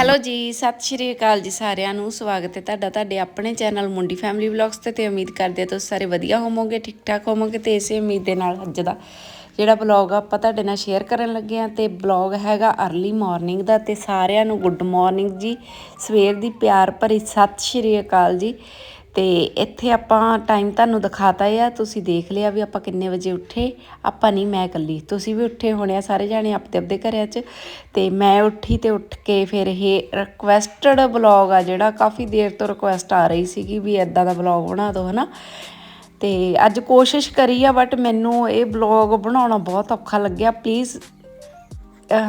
Hello ਜੀ, ਸਤਿ ਸ਼੍ਰੀ ਅਕਾਲ ਜੀ ਸਾਰਿਆਂ ਨੂੰ, ਸਵਾਗਤ ਹੈ ਤੁਹਾਡਾ ਤੁਹਾਡੇ ਆਪਣੇ ਚੈਨਲ ਮੁੰਡੀ ਫੈਮਿਲੀ ਵਲੌਗਸ ਤੇ ਤੇ ਉਮੀਦ ਕਰਦੇ ਹਾਂ ਤੁਸੀਂ ਸਾਰੇ ਵਧੀਆ ਹੋਵੋਗੇ ਠੀਕ ਠਾਕ ਹੋਵੋਗੇ ਤੇ ਇਸੇ ਉਮੀਦ ਦੇ ਨਾਲ ਅੱਜ ਦਾ ਜਿਹੜਾ ਬਲੌਗ ਆਪਾਂ ਤੁਹਾਡੇ ਨਾਲ ਸ਼ੇਅਰ ਕਰਨ ਲੱਗੇ ਆ ਤੇ ਬਲੌਗ ਹੈਗਾ अर्ਲੀ ਮਾਰਨਿੰਗ ਦਾ ਤੇ ਸਾਰਿਆਂ ਨੂੰ ਗੁੱਡ ਮਾਰਨਿੰਗ ਜੀ, ਸਵੇਰ ਦੀ ਪਿਆਰ ਭਰੀ ਸਤਿ ਸ਼੍ਰੀ ਅਕਾਲ ਜੀ। ਤੇ ਇੱਥੇ ਆਪਾਂ ਟਾਈਮ ਤੁਹਾਨੂੰ ਦਿਖਾਤਾ ਆ, ਤੁਸੀਂ ਦੇਖ ਲਿਆ ਵੀ ਆਪਾਂ ਕਿੰਨੇ ਵਜੇ ਉੱਠੇ, ਆਪਾਂ ਨਹੀਂ, ਮੈਂ ਇਕੱਲੀ। ਤੁਸੀਂ ਵੀ ਉੱਠੇ ਹੋਣੇ ਆ ਸਾਰੇ ਜਾਣੇ ਆਪਦੇ ਆਪਦੇ ਘਰਿਆਂ 'ਚ। ਤੇ ਮੈਂ ਉੱਠੀ ਤੇ ਉੱਠ ਕੇ ਫਿਰ ਇਹ ਰਿਕੁਐਸਟਡ ਬਲੌਗ ਆ ਜਿਹੜਾ ਕਾਫੀ ਦੇਰ ਤੋਂ ਰਿਕੁਐਸਟ ਆ ਰਹੀ ਸੀਗੀ ਵੀ ਐਦਾਂ ਦਾ ਬਲੌਗ ਬਣਾ ਦਿਓ, ਹਨਾ। ਤੇ ਅੱਜ ਕੋਸ਼ਿਸ਼ ਕਰੀ ਆ ਬਟ ਮੈਨੂੰ ਇਹ ਬਲੌਗ ਬਣਾਉਣਾ ਬਹੁਤ ਔਖਾ ਲੱਗਿਆ। ਪਲੀਜ਼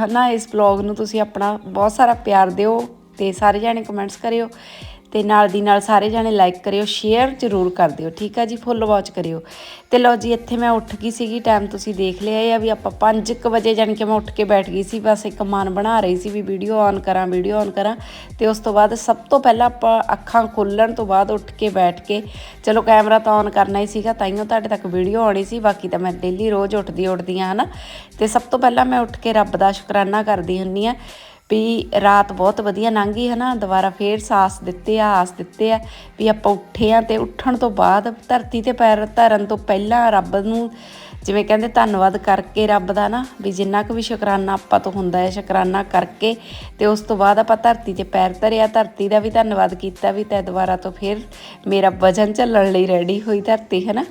ਹਨਾ, ਇਸ ਬਲੌਗ ਨੂੰ ਤੁਸੀਂ ਆਪਣਾ ਬਹੁਤ ਸਾਰਾ ਪਿਆਰ ਦਿਓ ਤੇ ਸਾਰੇ ਜਾਣੇ ਕਮੈਂਟਸ ਕਰਿਓ। ਤੇ ਨਾਲ ਦੀ ਨਾਲ ਸਾਰੇ ਜਾਣੇ ਲਾਈਕ ਕਰਿਓ ਸ਼ੇਅਰ ਜ਼ਰੂਰ ਕਰ ਦਿਓ, ਠੀਕ ਆ ਜੀ? ਫੁੱਲ ਵਾਚ ਕਰਿਓ। ਤੇ ਲਓ ਜੀ, ਇੱਥੇ ਮੈਂ ਉੱਠ ਗਈ ਸੀਗੀ ਟਾਈਮ ਤੁਸੀਂ ਦੇਖ ਲਿਆ ਆ ਵੀ ਆਪਾਂ 5:00 ਵਜੇ ਜਾਣ ਕੇ ਮੈਂ ਉੱਠ ਕੇ ਬੈਠ ਗਈ ਸੀ, ਬਸ ਇੱਕ ਮਨ ਬਣਾ ਰਹੀ ਸੀ ਵੀ ਵੀਡੀਓ ਔਨ ਕਰਾਂ ਵੀਡੀਓ ਔਨ ਕਰਾਂ। ਤੇ ਉਸ ਤੋਂ ਬਾਅਦ ਸਭ ਤੋਂ ਪਹਿਲਾਂ ਆਪਾਂ ਅੱਖਾਂ ਖੋਲਣ ਤੋਂ ਬਾਅਦ ਉੱਠ ਕੇ ਬੈਠ ਕੇ, ਚਲੋ ਕੈਮਰਾ ਤਾਂ ਔਨ ਕਰਨਾ ਹੀ ਸੀਗਾ ਤਾਈਓ ਤੁਹਾਡੇ ਤੱਕ ਵੀਡੀਓ ਆਉਣੀ ਸੀ, ਬਾਕੀ ਤਾਂ ਮੈਂ ਡੇਲੀ ਰੋਜ਼ ਉੱਠਦੀ ਉੱਠਦੀ ਆ ਹਨਾ? ਤੇ ਸਭ ਤੋਂ ਪਹਿਲਾਂ ਮੈਂ ਉੱਠ ਕੇ ਰੱਬ ਦਾ ਸ਼ੁਕਰਾਨਾ ਕਰਦੀ ਹੁੰਨੀ ਆ। ਵੀ ਰਾਤ ਬਹੁਤ ਵਧੀਆ ਲੰਘੀ ਹੈ ਨਾ ਦੁਬਾਰਾ ਫੇਰ ਸਾਸ ਦਿੱਤੇ ਆ, ਆਸ ਦਿੱਤੇ ਆ ਵੀ ਆਪਾਂ ਉੱਠੇ ਆ ਤੇ ਉੱਠਣ ਤੋਂ ਬਾਅਦ ਧਰਤੀ ਤੇ ਪੈਰ ਧਰਨ ਤੋਂ ਪਹਿਲਾਂ ਰੱਬ ਨੂੰ ਜਿਵੇਂ ਕਹਿੰਦੇ ਧੰਨਵਾਦ ਕਰਕੇ ਰੱਬ ਦਾ ਨਾ, ਵੀ ਜਿੰਨਾ ਕੁ ਵੀ ਸ਼ੁਕਰਾਨਾ ਆਪਾਂ ਤੋਂ ਹੁੰਦਾ ਹੈ, ਸ਼ੁਕਰਾਨਾ ਕਰਕੇ ਤੇ ਉਸ ਤੋਂ ਬਾਅਦ ਆਪਾਂ ਧਰਤੀ ਤੇ ਪੈਰ ਧਰਿਆ, ਧਰਤੀ ਦਾ ਵੀ ਧੰਨਵਾਦ ਕੀਤਾ ਵੀ ਤੇ ਦੁਬਾਰਾ ਤੋਂ ਫੇਰ ਮੇਰਾ ਵਜਨ ਝੱਲਣ ਲਈ ਰੈਡੀ ਹੋਈ ਧਰਤੀ ਹੈ ਨਾ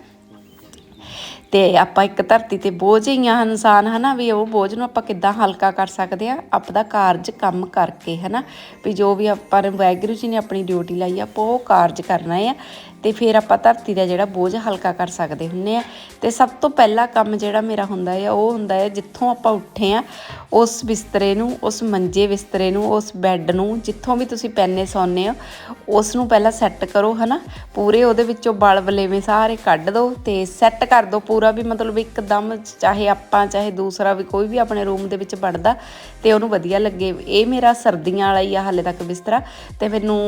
ਤੇ ਆਪਾਂ ਇੱਕ ਧਰਤੀ ਤੇ ਬੋਝ ਹੀ ਆ ਇਨਸਾਨ, ਹਨਾ? ਵੀ ਉਹ ਬੋਝ ਨੂੰ ਆਪਾਂ ਕਿੱਦਾਂ ਹਲਕਾ ਕਰ ਸਕਦੇ ਆ? ਆਪਦਾ ਕਾਰਜ ਕੰਮ ਕਰਕੇ, ਹਨਾ? ਵੀ ਜੋ ਵੀ ਆਪਾਂ ਨੇ, ਵਾਹਿਗੁਰੂ ਜੀ ਨੇ ਆਪਣੀ ਡਿਊਟੀ ਲਾਈ ਆ, ਆਪਾਂ ਉਹ ਕਾਰਜ ਕਰਨਾ ਆ। ਤੇ ਫਿਰ ਆਪਾਂ ਧਰਤੀ ਦਾ ਜਿਹੜਾ ਬੋਝ ਹਲਕਾ ਕਰ ਸਕਦੇ ਹੁੰਨੇ ਆ। ਤੇ ਸਭ ਤੋਂ ਪਹਿਲਾ ਕੰਮ ਜਿਹੜਾ ਮੇਰਾ ਹੁੰਦਾ ਹੈ ਉਹ ਹੁੰਦਾ ਹੈ ਜਿੱਥੋਂ ਆਪਾਂ ਉੱਠੇ ਆ, ਉਸ ਬਿਸਤਰੇ ਨੂੰ, ਉਸ ਮੰਜੇ ਬਿਸਤਰੇ ਨੂੰ, ਉਸ ਬੈੱਡ ਨੂੰ, ਜਿੱਥੋਂ ਵੀ ਤੁਸੀਂ ਪੈਨੇ ਸੌਂਦੇ ਹੋ ਉਸ ਨੂੰ ਪਹਿਲਾਂ ਸੈੱਟ ਕਰੋ, ਹਨਾ? ਪੂਰੇ ਉਹਦੇ ਵਿੱਚੋਂ ਬਲ ਬਲੇਵੇਂ ਸਾਰੇ ਕੱਢ ਦਿਓ ਤੇ ਸੈੱਟ ਕਰ ਦਿਓ ਪੂਰਾ ਵੀ ਮਤਲਬ ਇੱਕਦਮ ਚਾਹੇ ਆਪਾਂ, ਚਾਹੇ ਦੂਸਰਾ ਵੀ ਕੋਈ ਵੀ ਆਪਣੇ ਰੂਮ ਦੇ ਵਿੱਚ ਵੜਦਾ ਤੇ ਉਹਨੂੰ ਵਧੀਆ ਲੱਗੇ। ਇਹ ਮੇਰਾ ਸਰਦੀਆਂ ਵਾਲਾ ਹੀ ਆ ਹਾਲੇ ਤੱਕ ਬਿਸਤਰਾ ਤੇ ਮੈਨੂੰ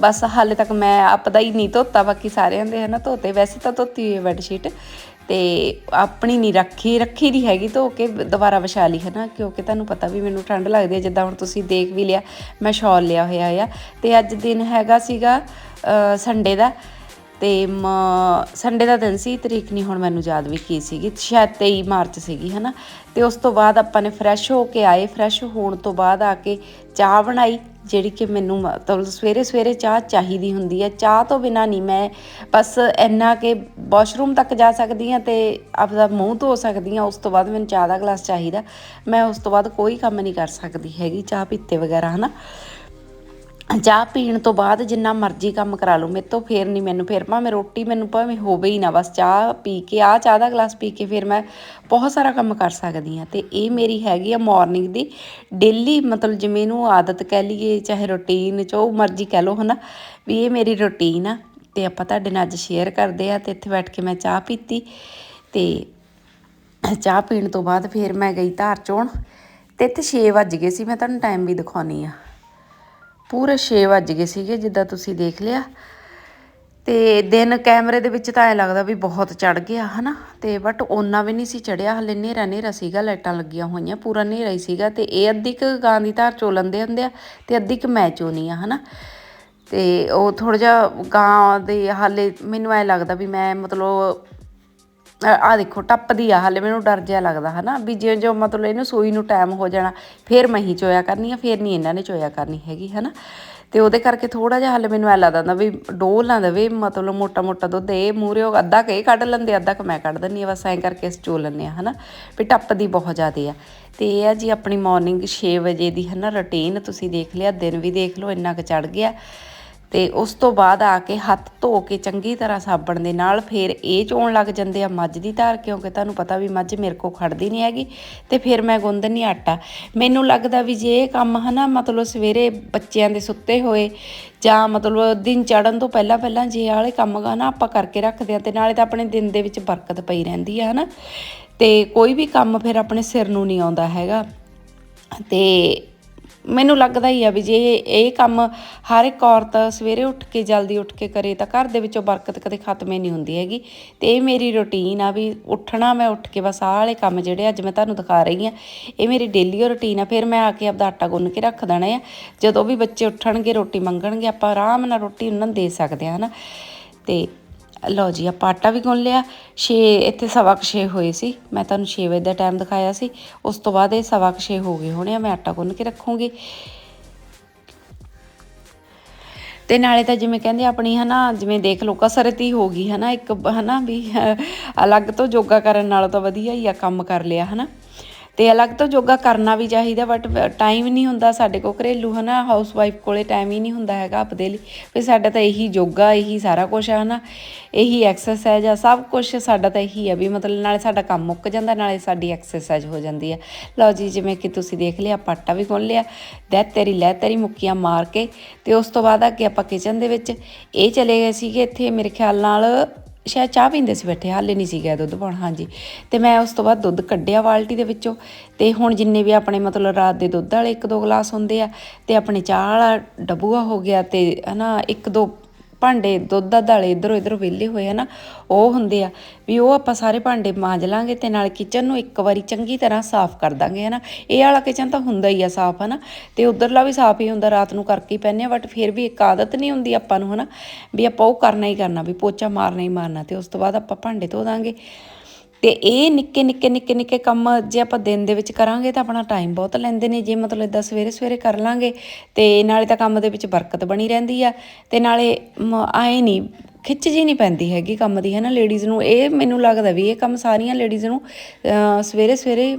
ਬਸ ਹਾਲੇ ਤੱਕ ਮੈਂ ਆਪਦਾ ਹੀ ਨਹੀਂ ਧੋਤਾ, ਬਾਕੀ ਸਾਰਿਆਂ ਦੇ ਹਨਾ ਧੋਤੇ। ਵੈਸੇ ਤਾਂ ਧੋਤੀ ਹੋਈ ਹੈ ਬੈੱਡ ਸ਼ੀਟ ਤੇ ਆਪਣੀ ਨਹੀਂ ਰੱਖੀ ਰੱਖੀ ਨਹੀਂ ਹੈਗੀ ਧੋ ਕੇ ਦੁਬਾਰਾ ਵਿਛਾ ਲਈ ਹਨਾ, ਕਿਉਂਕਿ ਤੁਹਾਨੂੰ ਪਤਾ ਵੀ ਮੈਨੂੰ ਠੰਡ ਲੱਗਦੀ ਹੈ, ਜਿੱਦਾਂ ਹੁਣ ਤੁਸੀਂ ਦੇਖ ਵੀ ਲਿਆ, ਮੈਂ ਸ਼ਾਲ ਲਿਆ ਹੋਇਆ ਆ। ਤੇ ਅੱਜ ਦਿਨ ਹੈਗਾ ਸੀਗਾ ਸੰਡੇ ਦਾ ਤੇ ਸੰਡੇ ਦਾ ਦਿਨ ਸੀ, ਤਰੀਕ ਨਹੀਂ ਹੁਣ ਮੈਨੂੰ ਯਾਦ ਵੀ ਕੀ ਸੀਗੀ, ਸ਼ਾਇਦ 23 ਮਾਰਚ ਸੀਗੀ, ਹਨਾ? ਤੇ ਉਸ ਤੋਂ ਬਾਅਦ ਆਪਾਂ ਨੇ ਫਰੈਸ਼ ਹੋ ਕੇ ਆਏ ਫਰੈਸ਼ ਹੋਣ ਤੋਂ ਬਾਅਦ ਆ ਕੇ ਚਾਹ ਬਣਾਈ, ਜਿਹੜੀ ਕਿ ਮੈਨੂੰ ਮਤਲਬ ਸਵੇਰੇ ਸਵੇਰੇ ਚਾਹ ਚਾਹੀਦੀ ਹੁੰਦੀ ਹੈ। ਚਾਹ ਤੋਂ ਬਿਨਾ ਨਹੀਂ ਮੈਂ ਬਸ ਇੰਨਾ ਕਿ ਵਾਸ਼ਰੂਮ ਤੱਕ ਜਾ ਸਕਦੀ ਹਾਂ ਤੇ ਆਪਦਾ ਮੂੰਹ ਧੋ ਸਕਦੀ ਹਾਂ, ਉਸ ਤੋਂ ਬਾਅਦ ਮੈਨੂੰ ਚਾਹ ਦਾ ਗਲਾਸ ਚਾਹੀਦਾ। ਮੈਂ ਉਸ ਤੋਂ ਬਾਅਦ ਕੋਈ ਕੰਮ ਨਹੀਂ ਕਰ ਸਕਦੀ ਹੈਗੀ, ਚਾਹ ਪੀਤੇ ਵਗੈਰਾ, ਹਨਾ? ਚਾਹ ਪੀਣ ਤੋਂ ਬਾਅਦ ਜਿੰਨਾ ਮਰਜ਼ੀ ਕੰਮ ਕਰਾ ਲਓ, ਮੇਰੇ ਤੋਂ ਫੇਰ ਨਹੀਂ ਮੈਨੂੰ, ਫੇਰ ਭਾਵੇਂ ਰੋਟੀ ਮੈਨੂੰ ਭਾਵੇਂ ਹੋਵੇ ਹੀ ਨਾ, ਬਸ ਚਾਹ ਪੀ ਕੇ ਆ ਚਾਹ ਦਾ ਗਲਾਸ ਪੀ ਕੇ ਫਿਰ ਮੈਂ ਬਹੁਤ ਸਾਰਾ ਕੰਮ ਕਰ ਸਕਦੀ ਹਾਂ। ਤੇ ਇਹ ਮੇਰੀ ਹੈਗੀ ਆ ਮਾਰਨਿੰਗ ਦੀ ਡੇਲੀ ਮਤਲਬ ਜਿਵੇਂ ਇਹਨੂੰ ਆਦਤ ਕਹਿ ਲਈਏ, ਚਾਹੇ ਰੁਟੀਨ ਚ ਉਹ ਮਰਜ਼ੀ ਕਹਿ ਲਓ, ਹਨਾ, ਵੀ ਇਹ ਮੇਰੀ ਰੁਟੀਨ ਆ। ਤੇ ਆਪਾਂ ਤੁਹਾਡੇ ਨਾਲ ਅੱਜ ਸ਼ੇਅਰ ਕਰਦੇ ਆ ਤੇ ਇੱਥੇ ਬੈਠ ਕੇ ਮੈਂ ਚਾਹ ਪੀਤੀ ਤੇ ਚਾਹ ਪੀਣ ਤੋਂ ਬਾਅਦ ਫਿਰ ਮੈਂ ਗਈ ਧਾਰ ਚੋਣ ਤੇ ਇੱਥੇ 6 ਵਜ ਗਏ ਸੀ, ਮੈਂ ਤੁਹਾਨੂੰ ਟਾਈਮ ਵੀ ਦਿਖਾਉਣੀ ਆ। ਪੂਰੇ 6 ਵੱਜ ਗਏ ਸੀਗੇ ਜਿੱਦਾਂ ਤੁਸੀਂ ਦੇਖ ਲਿਆ। ਤੇ ਦਿਨ ਕੈਮਰੇ ਦੇ ਵਿੱਚ ਤਾਂ ਐ ਲੱਗਦਾ ਵੀ ਬਹੁਤ ਚੜ ਗਿਆ, ਹਨਾ? ਤੇ ਬਟ ਓਨਾ ਵੀ ਨਹੀਂ ਸੀ ਚੜਿਆ ਹਲੇ ਨੇਰਾ ਨੇਰਾ ਸੀਗਾ, ਲਾਈਟਾਂ ਲੱਗੀਆਂ ਹੋਈਆਂ, ਪੂਰਾ ਨੇਰਾ ਹੀ ਸੀਗਾ ਤੇ ਇਹ ਅੱਧੀ ਕ ਗਾਂ ਦੀ ਧਾਰ ਚੋਲੰਦੇ ਹੁੰਦੇ ਆ ਤੇ ਅੱਧੀ ਕ ਮੈਂ ਚੋਨੀ ਆ, ਹਨਾ? ਤੇ ਉਹ ਥੋੜਾ ਜਿਹਾ ਗਾਂ ਦੇ ਹਾਲੇ ਮੈਨੂੰ ਐ ਲੱਗਦਾ ਵੀ ਮੈਂ ਮਤਲਬ ਆ ਦੇਖੋ, ਟੱਪਦੀ ਆ, ਹਾਲੇ ਮੈਨੂੰ ਡਰ ਜਿਹਾ ਲੱਗਦਾ, ਹਨਾ? ਵੀ ਜੇ ਜਿਉਂ ਮਤਲਬ ਇਹਨੂੰ ਸੂਈ ਨੂੰ ਟਾਈਮ ਹੋ ਜਾਣਾ, ਫੇਰ ਮੈਂ ਹੀ ਚੋਇਆ ਕਰਨੀ ਆ, ਫੇਰ ਨਹੀਂ ਇਹਨਾਂ ਨੇ ਚੋਇਆ ਕਰਨੀ ਹੈਗੀ, ਹਨਾ? ਤੇ ਉਹਦੇ ਕਰਕੇ ਥੋੜਾ ਜਿਹਾ ਹਾਲੇ ਮੈਨੂੰ ਐ ਲੱਗਦਾ ਵੀ ਡੋਲ ਨਾ ਦੇਵੇ, ਮਤਲਬ ਮੋਟਾ ਮੋਟਾ ਦੁੱਧ ਇਹ ਮੂਰੇ ਉਹ ਅੱਧਾ ਕੇ ਕੱਢ ਲੈਂਦੇ, ਅੱਧਾ ਕ ਮੈਂ ਕੱਢ ਦਿੰਨੀ ਆ, ਬਸ ਐਂ ਕਰਕੇ ਚੋ ਲੈਂਦੇ ਆ, ਹਨਾ? ਵੀ ਟੱਪਦੀ ਬਹੁਤ ਜ਼ਿਆਦੇ ਆ। ਤੇ ਇਹ ਆ ਜੀ ਆਪਣੀ ਮਾਰਨਿੰਗ 6 ਵਜੇ ਦੀ, ਹਨਾ ਰੁਟੀਨ ਤੁਸੀਂ ਦੇਖ ਲਿਆ, ਦਿਨ ਵੀ ਦੇਖ ਲਓ, ਇੰਨਾ ਕੁ ਚੜ ਗਿਆ। ਤੇ ਉਸ ਤੋਂ ਬਾਅਦ ਆ ਕੇ ਹੱਥ ਧੋ ਕੇ ਚੰਗੀ ਤਰ੍ਹਾਂ ਸਾਬਣ ਦੇ ਨਾਲ ਫਿਰ ਇਹ ਚੋਣ ਲੱਗ ਜਾਂਦੇ ਆ, ਮੱਝ ਦੀ ਧਾਰ, ਕਿਉਂਕਿ ਤੁਹਾਨੂੰ ਪਤਾ ਵੀ ਮੱਝ ਮੇਰੇ ਕੋ ਖੜਦੀ ਨਹੀਂ ਹੈਗੀ ਤੇ ਫਿਰ ਮੈਂ ਗੁੰਦਨੀ ਆਟਾ। ਮੈਨੂੰ ਲੱਗਦਾ ਵੀ ਜੇ ਇਹ ਕੰਮ ਹਨਾ, ਮਤਲਬ ਸਵੇਰੇ ਬੱਚਿਆਂ ਦੇ ਸੁੱਤੇ ਹੋਏ ਜਾਂ ਮਤਲਬ ਦਿਨ ਚੜਨ ਤੋਂ ਪਹਿਲਾਂ ਪਹਿਲਾਂ ਜੇ ਵਾਲੇ ਕੰਮ ਗਾ ਨਾ ਆਪਾਂ ਕਰਕੇ ਰੱਖਦੇ ਆ ਤੇ ਨਾਲੇ ਤਾਂ ਆਪਣੇ ਦਿਨ ਦੇ ਵਿੱਚ ਬਰਕਤ ਪਈ ਰਹਿੰਦੀ ਆ ਹਨਾ। ਤੇ ਕੋਈ ਵੀ ਕੰਮ ਫਿਰ ਆਪਣੇ ਸਿਰ ਨੂੰ ਨਹੀਂ ਆਉਂਦਾ ਹੈਗਾ। ਤੇ ਮੈਨੂੰ ਲੱਗਦਾ ਹੀ ਆ ਵੀ ਜੇ ਇਹ ਕੰਮ ਹਰ ਇੱਕ ਔਰਤ ਸਵੇਰੇ ਉੱਠ ਕੇ, ਜਲਦੀ ਉੱਠ ਕੇ ਕਰੇ ਤਾਂ ਘਰ ਦੇ ਵਿੱਚੋਂ ਬਰਕਤ ਕਦੇ ਖਤਮ ਹੀ ਨਹੀਂ ਹੁੰਦੀ ਹੈਗੀ। ਤੇ ਇਹ ਮੇਰੀ ਰੁਟੀਨ ਆ ਵੀ ਉੱਠਣਾ ਮੈਂ ਉੱਠ ਕੇ ਬਸ ਆਹ ਵਾਲੇ ਕੰਮ ਜਿਹੜੇ ਅੱਜ ਮੈਂ ਤੁਹਾਨੂੰ ਦਿਖਾ ਰਹੀ ਆ ਇਹ ਮੇਰੀ ਡੇਲੀ ਰੁਟੀਨ ਆ, ਫਿਰ ਮੈਂ ਆ ਕੇ ਆਪਦਾ ਆਟਾ ਗੁੰਨ ਕੇ ਰੱਖ ਦੇਣਾ ਆ। ਜਦੋਂ ਵੀ ਬੱਚੇ ਉੱਠਣਗੇ, ਰੋਟੀ ਮੰਗਣਗੇ, ਆਪਾਂ ਆਰਾਮ ਨਾਲ ਰੋਟੀ ਉਹਨਾਂ ਨੂੰ ਦੇ ਸਕਦੇ ਆ, ਹਨਾ। ਤੇ ਲਓ ਜੀ, ਆਪਾਂ ਆਟਾ ਵੀ ਗੁੰਨ ਲਿਆ। 6 ਇੱਥੇ ਸਵਾ ਕੁ ਛੇ ਹੋਏ ਸੀ। ਮੈਂ ਤੁਹਾਨੂੰ 6 ਵਜੇ ਦਾ ਟਾਈਮ ਦਿਖਾਇਆ ਸੀ। ਉਸ ਤੋਂ ਬਾਅਦ ਇਹ ਸਵਾ ਕੁ ਛੇ ਹੋ ਗਏ ਹੋਣੇ ਆ। ਮੈਂ ਆਟਾ ਗੁੰਨ ਕੇ ਰੱਖੂੰਗੀ। ਤੇ ਨਾਲੇ ਤਾਂ ਜਿਵੇਂ ਕਹਿੰਦੇ ਆਪਣੀ ਹਨਾ, ਜਿਵੇਂ ਦੇਖ ਲਓ, ਕਸਰਤ ਹੀ ਹੋ ਗਈ ਹਨਾ। ਇੱਕ ਹਨਾ ਵੀ, ਅਲੱਗ ਤੋਂ ਯੋਗਾ ਕਰਨ ਨਾਲੋਂ ਤਾਂ ਵਧੀਆ ਹੀ ਆ ਕੰਮ ਕਰ ਲਿਆ, ਹਨਾ। ਤੇ ਅਲੱਗ ਤੋਂ ਯੋਗਾ ਕਰਨਾ ਵੀ ਚਾਹੀਦਾ ਬਟ ਟਾਈਮ ਨਹੀਂ ਹੁੰਦਾ ਸਾਡੇ ਕੋਲ। ਘਰੇਲੂ ਹਨਾ ਹਾਊਸ ਵਾਈਫ ਕੋਲੇ ਟਾਈਮ ਹੀ ਨਹੀਂ ਹੁੰਦਾ ਹੈਗਾ ਆਪਦੇ ਲਈ। ਵੀ ਸਾਡਾ ਤਾਂ ਇਹੀ ਯੋਗਾ, ਇਹੀ ਸਾਰਾ ਕੁਝ ਆ ਹਨਾ, ਇਹੀ ਐਕਸਰਸਾਈਜ਼ ਆ, ਸਭ ਕੁਝ ਸਾਡਾ ਤਾਂ ਇਹੀ ਆ ਵੀ ਮਤਲਬ ਨਾਲੇ ਸਾਡਾ ਕੰਮ ਮੁੱਕ ਜਾਂਦਾ, ਨਾਲੇ ਸਾਡੀ ਐਕਸਰਸਾਈਜ਼ ਹੋ ਜਾਂਦੀ ਆ। ਲਓ ਜੀ, ਜਿਵੇਂ ਕਿ ਤੁਸੀਂ ਦੇਖ ਲਿਆ ਪਾਟਾ ਵੀ ਗੁੰਨ ਲਿਆ ਦੈ ਤੇਰੀ ਲੈ ਤੇਰੀ ਮੁੱਕੀਆਂ ਮਾਰ ਕੇ, ਤੇ ਉਸ ਤੋਂ ਬਾਅਦ ਅੱਗੇ ਆਪਾਂ ਕਿਚਨ ਦੇ ਵਿੱਚ ਇਹ ਚਲੇ ਗਏ ਸੀਗੇ ਇੱਥੇ ਮੇਰੇ ਖਿਆਲ ਨਾਲ ਸ਼ਾਇਦ ਚਾਹ ਪੀਂਦੇ ਸੀ ਬੈਠੇ, ਹਾਲੇ ਨਹੀਂ ਸੀ ਗਿਆ ਦੁੱਧ ਪਾਉਣ, ਹਾਂਜੀ। ਤੇ ਮੈਂ ਉਸ ਤੋਂ ਬਾਅਦ ਦੁੱਧ ਕੱਢਿਆ ਬਾਲਟੀ ਦੇ ਵਿੱਚੋਂ ਤੇ ਹੁਣ ਜਿੰਨੇ ਵੀ ਆਪਣੇ ਮਤਲਬ ਰਾਤ ਦੇ ਦੁੱਧ ਵਾਲੇ ਇੱਕ ਦੋ ਗਲਾਸ ਹੁੰਦੇ ਆ ਤੇ ਆਪਣੇ ਚਾਹ ਵਾਲਾ ਡੱਬੂਆ ਹੋ ਗਿਆ ਤੇ ਹਨਾ, ਇੱਕ ਦੋ ਭਾਂਡੇ, ਦੁੱਧ ਦਾ ਦਾਲੇ ਇਧਰੋਂ ਇਧਰੋਂ ਵਿਹਲੇ ਹੋਏ ਆ ਨਾ, ਉਹ ਹੁੰਦੇ ਆ, ਵੀ ਉਹ ਆਪਾਂ ਸਾਰੇ ਭਾਂਡੇ ਮਾਂਜ ਲਾਂਗੇ ਤੇ ਨਾਲ ਕਿਚਨ ਨੂੰ ਇੱਕ ਵਾਰੀ ਚੰਗੀ ਤਰ੍ਹਾਂ ਸਾਫ਼ ਕਰ ਦਾਂਗੇ, ਹਨਾ। ਇਹ ਵਾਲਾ ਕਿਚਨ ਤਾਂ ਹੁੰਦਾ ਹੀ ਆ ਸਾਫ਼, ਹਨਾ। ਤੇ ਉਧਰਲਾ ਵੀ ਸਾਫ਼ ਹੀ ਹੁੰਦਾ, ਰਾਤ ਨੂੰ ਕਰਕੇ ਹੀ ਪੈਂਦੇ ਆ ਬਟ ਫਿਰ ਵੀ ਇੱਕ ਆਦਤ ਨਹੀਂ ਹੁੰਦੀ ਆਪਾਂ ਨੂੰ, ਹਨਾ, ਵੀ ਆਪਾਂ ਉਹ ਕਰਨਾ ਹੀ ਕਰਨਾ, ਵੀ ਪੋਚਾ ਮਾਰਨਾ ਹੀ ਮਾਰਨਾ, ਤੇ ਉਸ ਤੋਂ ਬਾਅਦ ਆਪਾਂ ਭਾਂਡੇ ਧੋ ਦਾਂਗੇ। ਤੇ ਇਹ ਨਿੱਕੇ ਨਿੱਕੇ ਨਿੱਕੇ ਨਿੱਕੇ ਕੰਮ ਜੇ ਆਪਾਂ ਦਿਨ ਦੇ ਵਿੱਚ ਕਰਾਂਗੇ ਤਾਂ ਆਪਣਾ ਟਾਈਮ ਬਹੁਤ ਲੈਂਦੇ ਨੇ। ਜੇ ਮਤਲਬ ਇਦਾਂ ਸਵੇਰੇ ਸਵੇਰੇ ਕਰ ਲਾਂਗੇ ਤੇ ਨਾਲੇ ਤਾਂ ਕੰਮ ਦੇ ਵਿੱਚ ਬਰਕਤ ਬਣੀ ਰਹਿੰਦੀ ਆ ਤੇ ਨਾਲੇ ਆਏ ਨਹੀਂ ਖਿੱਚ ਜੀ ਨਹੀਂ ਪੈਂਦੀ ਹੈਗੀ ਕੰਮ ਦੀ ਹੈ ਨਾ ਲੇਡੀਜ਼ ਨੂੰ ਇਹ ਮੈਨੂੰ ਲੱਗਦਾ ਵੀ ਇਹ ਕੰਮ ਸਾਰੀਆਂ ਲੇਡੀਜ਼ ਨੂੰ ਸਵੇਰੇ ਸਵੇਰੇ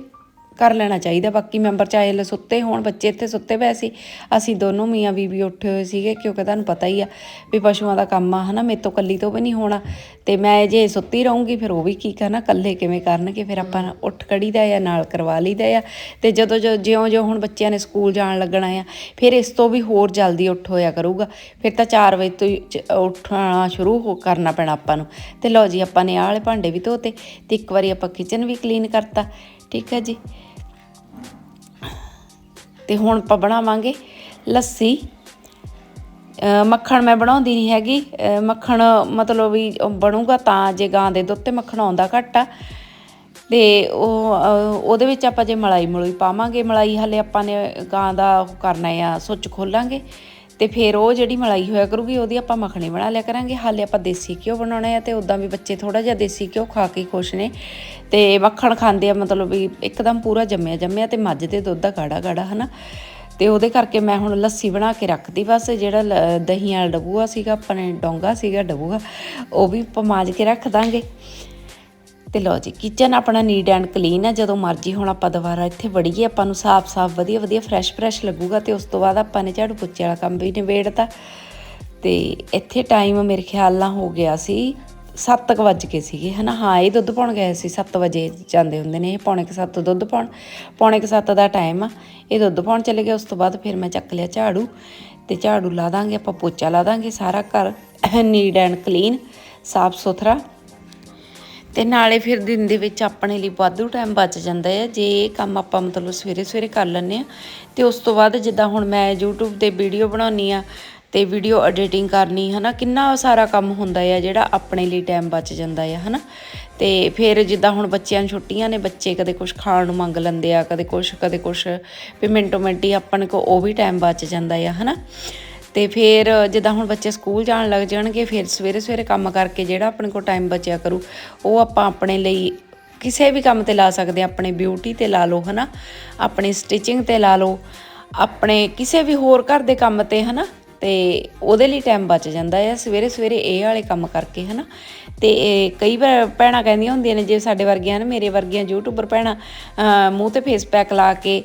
ਕਰ ਲੈਣਾ ਚਾਹੀਦਾ। ਬਾਕੀ ਮੈਂਬਰ ਚਾਹੇ ਲੈ ਸੁੱਤੇ ਹੋਣ ਬੱਚੇ ਇੱਥੇ ਸੁੱਤੇ ਪਏ ਸੀ ਅਸੀਂ ਦੋਨੋਂ ਮੀਆਂ ਬੀਬੀ ਉੱਠੇ ਹੋਏ ਸੀਗੇ ਕਿਉਂਕਿ ਤੁਹਾਨੂੰ ਪਤਾ ਹੀ ਆ ਵੀ ਪਸ਼ੂਆਂ ਦਾ ਕੰਮ ਆ ਹਨਾ ਮੇਰੇ ਤੋਂ ਕੱਲੀ ਤੋਂ ਵੀ ਨਹੀਂ ਹੋਣਾ। ਤੇ ਮੈਂ ਜੇ ਸੁੱਤੀ ਰਹੂੰਗੀ ਫਿਰ ਉਹ ਵੀ ਕੀ ਕਰਨਾ ਕੱਲੇ ਕਿਵੇਂ ਕਰਨਗੇ ਫਿਰ ਆਪਾਂ ਉੱਠ ਕੜੀਦਾ ਆ ਨਾਲ ਕਰਵਾ ਲਈਦਾ ਆ। ਤੇ ਜਦੋਂ ਜੋ ਜਿਉਂ ਜਿਉਂ ਹੁਣ ਬੱਚਿਆਂ ਨੇ ਸਕੂਲ ਜਾਣ ਲੱਗਣਾ ਆ ਫਿਰ ਇਸ ਤੋਂ ਵੀ ਹੋਰ ਜਲਦੀ ਉੱਠ ਹੋਇਆ ਕਰੂਗਾ। ਫਿਰ ਤਾਂ 4 ਵਜੇ ਤੋਂ ਉੱਠਣਾ ਸ਼ੁਰੂ ਹੋ ਕਰਨਾ ਪੈਣਾ ਆਪਾਂ ਨੂੰ। ਤੇ ਲਓ ਜੀ ਆਪਾਂ ਨੇ ਆਹ ਵਾਲੇ ਭਾਂਡੇ ਵੀ ਧੋਤੇ ਤੇ ਇੱਕ ਵਾਰੀ ਆਪਾਂ ਕਿਚਨ ਵੀ ਕਲੀਨ ਕਰਤਾ। ਠੀਕ ਹੈ ਜੀ। ਤੇ ਹੁਣ ਆਪਾਂ ਬਣਾਵਾਂਗੇ ਲੱਸੀ। ਮੱਖਣ ਮੈਂ ਬਣਾਉਂਦੀ ਨਹੀਂ ਹੈਗੀ। ਮੱਖਣ ਮਤਲਬ ਵੀ ਬਣੂਗਾ ਤਾਂ ਜੇ ਗਾਂ ਦੇ ਦੁੱਧ ਤੇ ਮੱਖਣ ਆਉਂਦਾ ਘੱਟ ਆ। ਤੇ ਉਹ ਉਹਦੇ ਵਿੱਚ ਆਪਾਂ ਜੇ ਮਲਾਈ ਮਲੂਈ ਪਾਵਾਂਗੇ। ਮਲਾਈ ਹਲੇ ਆਪਾਂ ਨੇ ਗਾਂ ਦਾ ਉਹ ਕਰਨਾ ਆ, ਸੁੱਚ ਖੋਲਾਂਗੇ। ਤੇ ਫਿਰ ਉਹ ਜਿਹੜੀ ਮਲਾਈ ਹੋਇਆ ਕਰੂਗੀ, ਉਹਦੀ ਆਪਾਂ ਮੱਖਣੀ ਬਣਾ ਲਿਆ ਕਰਾਂਗੇ। ਹਾਲੇ ਆਪਾਂ ਦੇਸੀ ਘਿਓ ਬਣਾਉਣਾ ਹੈ ਤੇ ਉਦਾਂ ਵੀ ਬੱਚੇ ਥੋੜਾ ਜਿਹਾ ਦੇਸੀ ਘਿਓ ਖਾ ਕੇ ਖੁਸ਼ ਨੇ। ਤੇ ਮੱਖਣ ਖਾਂਦੇ ਆ ਮਤਲਬ ਵੀ ਇੱਕਦਮ ਪੂਰਾ ਜੰਮਿਆ ਜੰਮਿਆ ਤੇ ਮੱਝ ਦੇ ਦੁੱਧ ਦਾ ਗਾੜਾ ਗਾੜਾ, ਹਨਾ? ਤੇ ਉਹਦੇ ਕਰਕੇ ਮੈਂ ਹੁਣ ਲੱਸੀ ਬਣਾ ਕੇ ਰੱਖਦੀ ਬਸ, ਜਿਹੜਾ ਲ- ਦਹੀਂ ਵਾਲਾ ਡਬੂਆ ਸੀਗਾ, ਆਪਣੇ ਡੋਂਗਾ ਸੀਗਾ ਡਬੂਆ, ਉਹ ਵੀ ਆਪਾਂ ਮਾਂਜ ਕੇ ਰੱਖ ਦਾਂਗੇ। ਤੇ ਲਓ ਜੀ ਕਿਚਨ ਆਪਣਾ ਨੀਟ ਐਂਡ ਕਲੀਨ ਆ, ਜਦੋਂ ਮਰਜ਼ੀ ਹੁਣ ਆਪਾਂ ਦੁਬਾਰਾ ਇੱਥੇ ਵੜੀਏ, ਆਪਾਂ ਨੂੰ ਸਾਫ਼-ਸਾਫ਼ ਵਧੀਆ ਵਧੀਆ ਫਰੈਸ਼ ਫਰੈਸ਼ ਲੱਗੂਗਾ ਤੇ ਉਸ ਤੋਂ ਬਾਅਦ ਆਪਾਂ ਨੇ ਝਾੜੂ ਪੋਚੇ ਵਾਲਾ ਕੰਮ ਵੀ ਨਿਬੇੜਤਾ। ਤੇ ਇੱਥੇ ਟਾਈਮ ਮੇਰੇ ਖਿਆਲ ਨਾਲ ਹੋ ਗਿਆ ਸੀ 7 ਵਜ ਕੇ ਸੀਗੇ, ਹਨਾ? ਹਾਂ, ਇਹ ਦੁੱਧ ਪਾਉਣ ਗਏ ਸੀ 7 ਵਜੇ ਜਾਂਦੇ ਹੁੰਦੇ ਨੇ, ਇਹ ਪੌਣੇ ਕੁ 7 ਦੁੱਧ ਪਾਉਣ, ਪੌਣੇ ਕੁ 7 ਦਾ ਟਾਈਮ ਆ। ਇਹ ਦੁੱਧ ਪਾਉਣ ਚਲੇ ਗਏ, ਉਸ ਤੋਂ ਬਾਅਦ ਫਿਰ ਮੈਂ ਚੱਕ ਲਿਆ ਝਾੜੂ ਤੇ ਝਾੜੂ ਲਾ ਦਾਂਗੇ, ਆਪਾਂ ਪੋਚਾ ਲਾ ਦਾਂਗੇ ਸਾਰਾ ਘਰ ਨੀਟ ਐਂਡ ਕਲੀਨ ਸਾਫ਼ ਸੁਥਰਾ। ਤੇ ਨਾਲੇ ਫਿਰ ਦਿਨ ਦੇ ਵਿੱਚ ਆਪਣੇ ਲਈ ਵਾਧੂ ਟਾਈਮ ਬਚ ਜਾਂਦਾ ਹੈ ਜੇ ਇਹ ਕੰਮ ਆਪਾਂ ਮਤਲਬ ਸਵੇਰੇ ਸਵੇਰੇ ਕਰ ਲੈਂਦੇ ਆ, ਤੇ ਉਸ ਤੋਂ ਬਾਅਦ ਜਿੱਦਾਂ ਹੁਣ ਮੈਂ YouTube ਤੇ ਵੀਡੀਓ ਬਣਾਉਣੀ ਆ ਤੇ ਵੀਡੀਓ ਐਡੀਟਿੰਗ ਕਰਨੀ, ਹਨਾ, ਕਿੰਨਾ ਸਾਰਾ ਕੰਮ ਹੁੰਦਾ ਹੈ ਜਿਹੜਾ ਆਪਣੇ ਲਈ ਟਾਈਮ ਬਚ ਜਾਂਦਾ ਹੈ ਹਨਾ। ਤੇ ਫਿਰ ਜਿੱਦਾਂ ਹੁਣ ਬੱਚਿਆਂ ਨੂੰ ਛੁੱਟੀਆਂ ਨੇ, ਬੱਚੇ ਕਦੇ ਕੁਝ ਖਾਣ ਨੂੰ ਮੰਗ ਲੈਂਦੇ ਆ, ਕਦੇ ਕੁਝ ਕਦੇ ਕੁਝ ਵੀ ਮਿੰਟੋ ਮਿੰਟ ਹੀ ਆਪਣੇ ਕੋ ਉਹ ਵੀ ਟਾਈਮ ਬਚ ਜਾਂਦਾ ਹੈ ਹਨਾ। ਤੇ ਫਿਰ ਜਿੱਦਾਂ ਹੁਣ ਬੱਚੇ ਸਕੂਲ ਜਾਣ ਲੱਗ ਜਾਣਗੇ, ਫਿਰ ਸਵੇਰੇ ਸਵੇਰੇ ਕੰਮ ਕਰਕੇ ਜਿਹੜਾ ਆਪਣੇ ਕੋਲ ਟਾਈਮ ਬਚਿਆ ਕਰੂ, ਉਹ ਆਪਾਂ ਆਪਣੇ ਲਈ ਕਿਸੇ ਵੀ ਕੰਮ ਤੇ ਲਾ ਸਕਦੇ ਆਪਣੇ ਬਿਊਟੀ ਤੇ ਲਾ ਲਓ, ਹਨਾ, ਆਪਣੀ ਸਟਿਚਿੰਗ ਤੇ ਲਾ ਲਓ, ਆਪਣੇ ਕਿਸੇ ਵੀ ਹੋਰ ਘਰ ਦੇ ਕੰਮ ਤੇ, ਹਨਾ ਤੇ ਉਹਦੇ ਲਈ ਟਾਈਮ ਬਚ ਜਾਂਦਾ ਹੈ ਸਵੇਰੇ ਸਵੇਰੇ ਇਹ ਵਾਲੇ ਕੰਮ ਕਰਕੇ, ਹਨਾ? ਤੇ ਇਹ ਕਈ ਵਾਰ ਭੈਣਾਂ ਕਹਿੰਦੀਆਂ ਹੁੰਦੀਆਂ ਨੇ, ਜੇ ਸਾਡੇ ਵਰਗੀਆਂ ਨੇ, ਮੇਰੇ ਵਰਗੀਆਂ ਯੂਟਿਊਬਰ ਭੈਣਾਂ ਮੂੰਹ ਤੇ ਫੇਸ ਪੈਕ ਲਾ ਕੇ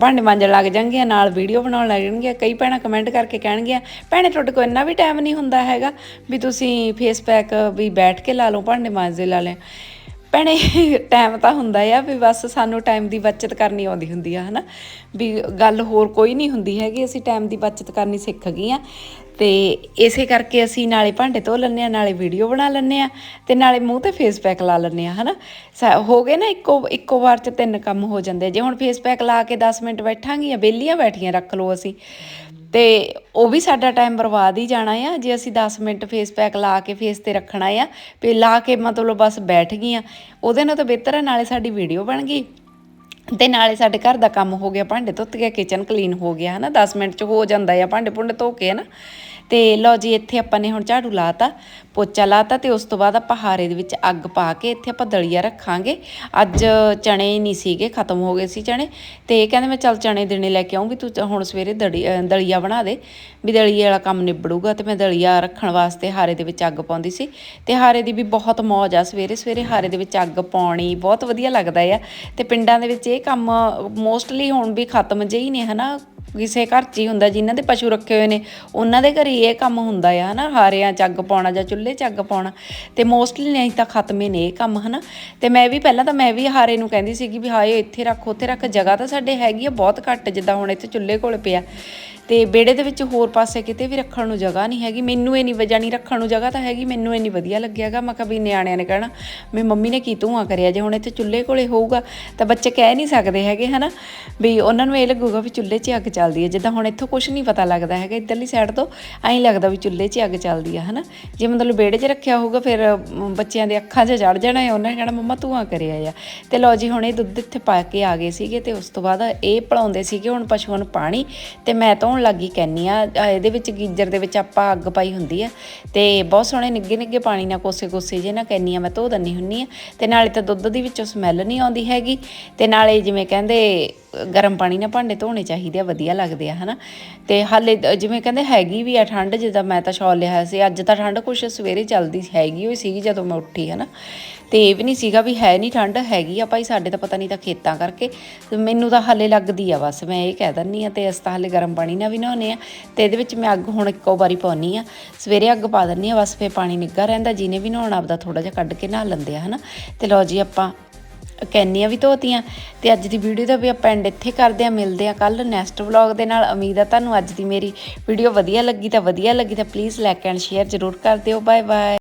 ਭਾਂਡੇ ਮਾਂਜਣ ਲੱਗ ਜਾਣਗੀਆਂ, ਨਾਲ ਵੀਡੀਓ ਬਣਾਉਣ ਲੱਗ ਜਾਣਗੀਆਂ, ਕਈ ਭੈਣਾਂ ਕਮੈਂਟ ਕਰਕੇ ਕਹਿਣਗੀਆਂ, ਭੈਣੇ, ਤੁਹਾਡੇ ਕੋਲ ਇੰਨਾ ਵੀ ਟਾਈਮ ਨਹੀਂ ਹੁੰਦਾ ਹੈਗਾ ਵੀ ਤੁਸੀਂ ਫੇਸ ਪੈਕ ਵੀ ਬੈਠ ਕੇ ਲਾ ਲਓ, ਭਾਂਡੇ ਮਾਂਜਦੇ ਲਾ ਲੈ ਭੈਣੇ ਟਾਈਮ ਤਾਂ ਹੁੰਦਾ ਆ ਵੀ ਬਸ ਸਾਨੂੰ ਟਾਈਮ ਦੀ ਬਚਤ ਕਰਨੀ ਆਉਂਦੀ ਹੁੰਦੀ ਆ, ਹਨਾ? ਵੀ ਗੱਲ ਹੋਰ ਕੋਈ ਨਹੀਂ ਹੁੰਦੀ ਹੈਗੀ, ਅਸੀਂ ਟਾਈਮ ਦੀ ਬਚਤ ਕਰਨੀ ਸਿੱਖ ਗਈਆਂ ਤੇ ਇਸੇ ਕਰਕੇ ਅਸੀਂ ਨਾਲੇ ਭਾਂਡੇ ਧੋ ਲੈਂਦੇ ਆ, ਨਾਲੇ ਵੀਡੀਓ ਬਣਾ ਲੈਂਦੇ ਆ, ਤੇ ਨਾਲੇ ਮੂੰਹ ਤੇ ਫੇਸ ਪੈਕ ਲਾ ਲੈਂਦੇ ਆ, ਹਨਾ? ਸਾ- ਹੋ ਗਏ ਨਾ ਇੱਕੋ ਇੱਕੋ ਵਾਰ ਚ ਤਿੰਨ ਕੰਮ ਹੋ ਜਾਂਦੇ ਜੇ ਹੁਣ ਫੇਸ ਪੈਕ ਲਾ ਕੇ 10 ਮਿੰਟ ਬੈਠਾਂਗੀਆਂ ਬੇਲੀਆਂ ਬੈਠੀਆਂ, ਰੱਖ ਲਓ ਅਸੀਂ। ਤੇ ਉਹ ਵੀ ਸਾਡਾ ਟਾਈਮ ਬਰਬਾਦ ਹੀ ਜਾਣਾ ਆ। ਜੇ ਅਸੀਂ 10 ਮਿੰਟ ਫੇਸ ਪੈਕ ਲਾ ਕੇ ਫੇਸ ਤੇ ਰੱਖਣਾ ਆ, ਵੀ ਲਾ ਕੇ ਮਤਲਬ ਬਸ ਬੈਠ ਗਈਆਂ ਉਹਦੇ ਨਾਲ ਤਾਂ ਬਿਹਤਰ ਹੈ ਨਾਲੇ ਸਾਡੀ ਵੀਡੀਓ ਬਣ ਗਈ। ਤੇ ਨਾਲੇ ਸਾਡੇ ਘਰ ਦਾ ਕੰਮ ਹੋ ਗਿਆ, ਭਾਂਡੇ ਧੁੱਤ ਗਿਆ ਕਿਚਨ ਕਲੀਨ ਹੋ ਗਿਆ, ਹਨਾ। 10 ਮਿੰਟ ਚ ਹੋ ਜਾਂਦਾ ਆ, ਭਾਂਡੇ ਭੁੰਡੇ ਧੋ ਕੇ, ਹਨਾ। ਤੇ ਲਓ ਜੀ, ਇੱਥੇ ਆਪਾਂ ਨੇ ਹੁਣ ਝਾੜੂ ਲਾਤਾ, ਪੋਚਾ ਲਾਤਾ ਤੇ ਉਸ ਤੋਂ ਬਾਅਦ ਆਪਾਂ ਹਾਰੇ ਦੇ ਵਿੱਚ ਅੱਗ ਪਾ ਕੇ ਇੱਥੇ ਆਪਾਂ ਦਲੀਆ ਰੱਖਾਂਗੇ। ਅੱਜ ਚਣੇ ਨਹੀਂ ਸੀਗੇ, ਖਤਮ ਹੋ ਗਏ ਸੀ ਚਣੇ ਤੇ ਕਹਿੰਦੇ ਮੈਂ ਚੱਲ ਚਣੇ ਦੇਣੇ ਲੈ ਕੇ ਆਉਂਗੀ ਤੂੰ ਹੁਣ ਸਵੇਰੇ ਦੜੀ ਦਲੀਆ ਬਣਾ ਦੇ ਵੀ ਦਲੀਏ ਵਾਲਾ ਕੰਮ ਨਿਬੜੂਗਾ ਤੇ ਮੈਂ ਦਲੀਆ ਰੱਖਣ ਵਾਸਤੇ ਹਾਰੇ ਦੇ ਵਿੱਚ ਅੱਗ ਪਾਉਂਦੀ ਸੀ ਤੇ ਹਾਰੇ ਦੀ ਵੀ ਬਹੁਤ ਮੌਜ ਆ ਸਵੇਰੇ ਸਵੇਰੇ ਹਾਰੇ ਦੇ ਵਿੱਚ ਅੱਗ ਪਾਉਣੀ ਬਹੁਤ ਵਧੀਆ ਲੱਗਦਾ ਆ ਤੇ ਪਿੰਡਾਂ ਦੇ ਵਿੱਚ ਇਹ ਕੰਮ ਮੋਸਟਲੀ ਹੁਣ ਵੀ ਖਤਮ ਜਿਹੇ ਹੀ ਨੇ, ਹਨਾ? ਕਿਸੇ ਘਰ 'ਚ ਹੀ ਹੁੰਦਾ, ਜਿਨ੍ਹਾਂ ਦੇ ਪਸ਼ੂ ਰੱਖੇ ਹੋਏ ਨੇ, ਉਹਨਾਂ ਦੇ ਘਰ ਹੀ ਇਹ ਕੰਮ ਹੁੰਦਾ ਆ, ਹਨਾ? ਹਾਰਿਆਂ 'ਚ ਅੱਗ ਪਾਉਣਾ ਜਾਂ ਚੁੱਲ੍ਹੇ 'ਚ ਅੱਗ ਪਾਉਣਾ। ਤੇ ਮੋਸਟਲੀ ਨਹੀਂ ਤਾਂ ਖਤਮੇ ਨੇ ਇਹ ਕੰਮ, ਹਨਾ? ਤੇ ਮੈਂ ਵੀ ਪਹਿਲਾਂ ਤਾਂ ਮੈਂ ਵੀ ਹਾਰੇ ਨੂੰ ਕਹਿੰਦੀ ਸੀਗੀ ਵੀ ਹਾਏ, ਇੱਥੇ ਰੱਖ, ਉੱਥੇ ਰੱਖ, ਜਗ੍ਹਾ ਤਾਂ ਸਾਡੇ ਹੈਗੀ ਆ, ਬਹੁਤ ਘੱਟ ਜਿੱਦਾਂ ਹੁਣ ਇੱਥੇ ਚੁੱਲ੍ਹੇ ਕੋਲ ਪਿਆ। ਤੇ ਵਿਹੜੇ ਦੇ ਵਿੱਚ ਹੋਰ ਪਾਸੇ ਕਿਤੇ ਵੀ ਰੱਖਣ ਨੂੰ ਜਗ੍ਹਾ ਨਹੀਂ ਹੈਗੀ। ਮੈਨੂੰ ਇਹ ਨਹੀਂ ਵਜਾ ਨਹੀਂ ਰੱਖਣ ਨੂੰ ਜਗ੍ਹਾ ਤਾਂ ਹੈਗੀ, ਮੈਨੂੰ ਇਹ ਨਹੀਂ ਵਧੀਆ ਲੱਗਿਆਗਾ ਮੈਂ ਕਿਹਾ ਵੀ ਨਿਆਣਿਆਂ ਨੇ ਕਹਿਣਾ, ਵੀ ਮੰਮੀ ਨੇ ਕੀ ਧੂੰਆਂ ਕਰਿਆ, ਜੇ ਹੁਣ ਇੱਥੇ ਚੁੱਲ੍ਹੇ ਕੋਲੇ ਹੋਊਗਾ ਤਾਂ ਬੱਚੇ ਕਹਿ ਨਹੀਂ ਸਕਦੇ ਹੈਗੇ, ਹਨਾ? ਵੀ ਉਹਨਾਂ ਨੂੰ ਇਹ ਲੱਗੂਗਾ ਵੀ ਚੁੱਲ੍ਹੇ 'ਚ ਅੱਗ ਚੱਲਦੀ ਹੈ। ਜਿੱਦਾਂ ਹੁਣ ਇੱਥੋਂ ਕੁਝ ਨਹੀਂ ਪਤਾ ਲੱਗਦਾ ਹੈਗਾ, ਇੱਧਰਲੀ ਸਾਈਡ ਤੋਂ ਐਂ ਲੱਗਦਾ ਵੀ ਚੁੱਲ੍ਹੇ 'ਚ ਅੱਗ ਚੱਲਦੀ ਆ ਹਨਾ? ਜੇ ਮਤਲਬ ਵਿਹੜੇ 'ਚ ਰੱਖਿਆ ਹੋਊਗਾ, ਫਿਰ ਬੱਚਿਆਂ ਦੇ ਅੱਖਾਂ 'ਚ ਚੜ ਜਾਣਾ ਹੈ। ਉਹਨਾਂ ਨੇ ਕਹਿਣਾ, ਮੰਮਾ, ਧੂੰਆਂ ਕਰਿਆ ਆ। ਤੇ ਲਓ ਜੀ, ਹੁਣ ਇਹ ਦੁੱਧ ਇੱਥੇ ਪਾ ਕੇ ਆ ਗਏ ਸੀਗੇ ਤੇ ਉਸ ਤੋਂ ਬਾਅਦ ਇਹ ਪਲਾਉਂਦੇ ਸੀਗੇ ਹੁਣ ਪਸ਼ੂਆਂ ਨੂੰ ਪਾਣੀ ਤੇ ਮੈਂ ਧੋਣ ਲੱਗੀ ਕਹਿੰਨੀ ਆ ਇਹਦੇ ਵਿੱਚ ਗੀਜ਼ਰ ਦੇ ਵਿੱਚ ਆਪਾਂ ਅੱਗ ਪਾਈ ਹੁੰਦੀ ਆ ਤੇ ਬਹੁਤ ਸੋਹਣੇ ਨਿੱਗੇ ਨਿੱਗੇ ਪਾਣੀ ਨਾਲ ਕੋਸੇ ਕੋਸੇ ਜੇ ਨਾ ਕਹਿੰਨੀ ਆ, ਮੈਂ ਧੋ ਦਿੰਨੀ ਹੁੰਨੀ ਆ। ਤੇ ਨਾਲੇ ਤਾਂ ਦੁੱਧ ਦੀ ਵਿੱਚੋਂ ਸਮੈਲ ਨਹੀਂ ਆਉਂਦੀ ਹੈਗੀ। ਤੇ ਨਾਲੇ ਜਿਵੇਂ ਕਹਿੰਦੇ, ਗਰਮ ਪਾਣੀ ਨਾਲ ਭਾਂਡੇ ਧੋਣੇ ਚਾਹੀਦੇ ਆ, ਵਧੀਆ ਲੱਗਦੇ ਆ, ਹਨਾ। ਤੇ ਹਾਲੇ ਜਿਵੇਂ ਕਹਿੰਦੇ ਹੈਗੀ ਵੀ ਆ ਠੰਡ, ਜਿੱਦਾਂ ਮੈਂ ਤਾਂ ਸ਼ਾਲ ਲਿਆ ਸੀ, ਅੱਜ ਤਾਂ ਠੰਡ ਕੁਛ ਸਵੇਰੇ ਚੱਲਦੀ ਹੈਗੀ ਹੋਈ ਸੀਗੀ ਜਦੋਂ ਮੈਂ ਉੱਠੀ, ਹਨਾ। ਤੇ ਇਹ ਵੀ ਨਹੀਂ ਸੀਗਾ ਵੀ ਹੈ ਨਹੀਂ, ਠੰਡ ਹੈਗੀ ਆ ਭਾਈ, ਸਾਡੇ ਤਾਂ ਪਤਾ ਨਹੀਂ ਤਾਂ ਖੇਤਾਂ ਕਰਕੇ। ਮੈਨੂੰ ਤਾਂ ਹਾਲੇ ਲੱਗਦੀ ਆ ਬਸ, ਮੈਂ ਇਹ ਕਹਿ ਦਿੰਨੀ ਆ ਤੇ ਅਸੀਂ ਤਾਂ ਹਾਲੇ ਗਰਮ ਪਾਣੀ ਨਾਲ ਵੀ ਨਹਾਉਂਦੇ ਆ। ਤੇ ਇਹਦੇ ਵਿੱਚ ਮੈਂ ਅੱਗ ਹੁਣ ਇੱਕੋ ਵਾਰੀ ਪਾਉਣੀ ਆ। ਸਵੇਰੇ ਅੱਗ ਪਾ ਦਿੰਨੀ ਆ, ਬਸ ਫੇ ਪਾਣੀ ਨਿੱਘਾ ਰਹਿੰਦਾ, ਜਿਹਨੇ ਵੀ ਨਹਾਉਣਾ ਆਪਦਾ ਥੋੜਾ ਜਿਹਾ ਕੱਢ ਕੇ ਨਹਾ ਲੈਂਦੇ ਆ, ਹਨਾ। ਤੇ ਲਓ ਜੀ ਆਪਾਂ ਕੈਨੀਆਂ ਵੀ ਧੋਤੀਆਂ। ਤੇ ਅੱਜ ਦੀ ਵੀਡੀਓ ਦਾ ਵੀ ਆਪਾਂ ਐਂਡ ਇੱਥੇ ਕਰਦੇ ਆ, ਮਿਲਦੇ ਆ ਕੱਲ ਨੈਕਸਟ ਵਲੌਗ ਦੇ ਨਾਲ। ਉਮੀਦ ਆ ਤੁਹਾਨੂੰ ਅੱਜ ਦੀ ਮੇਰੀ ਵੀਡੀਓ ਵਧੀਆ ਲੱਗੀ ਤਾਂ ਵਧੀਆ ਲੱਗੀ ਤਾਂ ਪਲੀਜ਼ ਲਾਈਕ ਐਂਡ ਸ਼ੇਅਰ ਜ਼ਰੂਰ ਕਰ ਦਿਓ। Bye bye